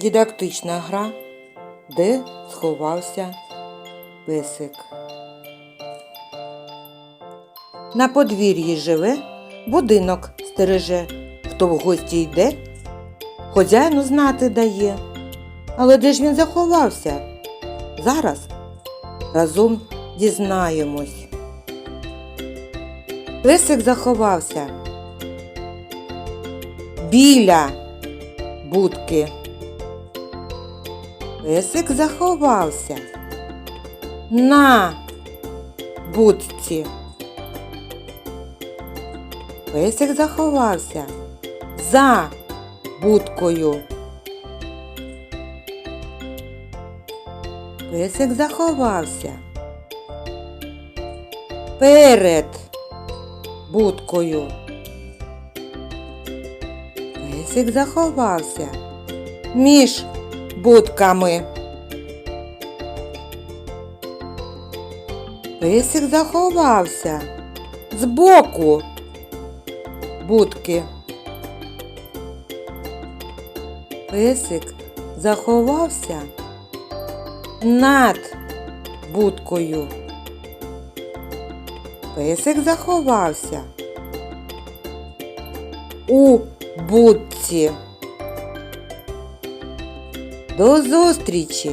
Дидактична гра, де сховався песик. На подвір'ї живе, будинок стереже. Хто в гості йде, хозяїну знати дає. Але де ж він заховався? Зараз разом дізнаємось. Песик заховався біля будки. Песик заховався на будці. Песик заховався за будкою. Песик заховався перед будкою. Песик заховався між будками. Песик заховався збоку будки. Песик заховався над будкою. Песик заховався у будці. До зустрічі!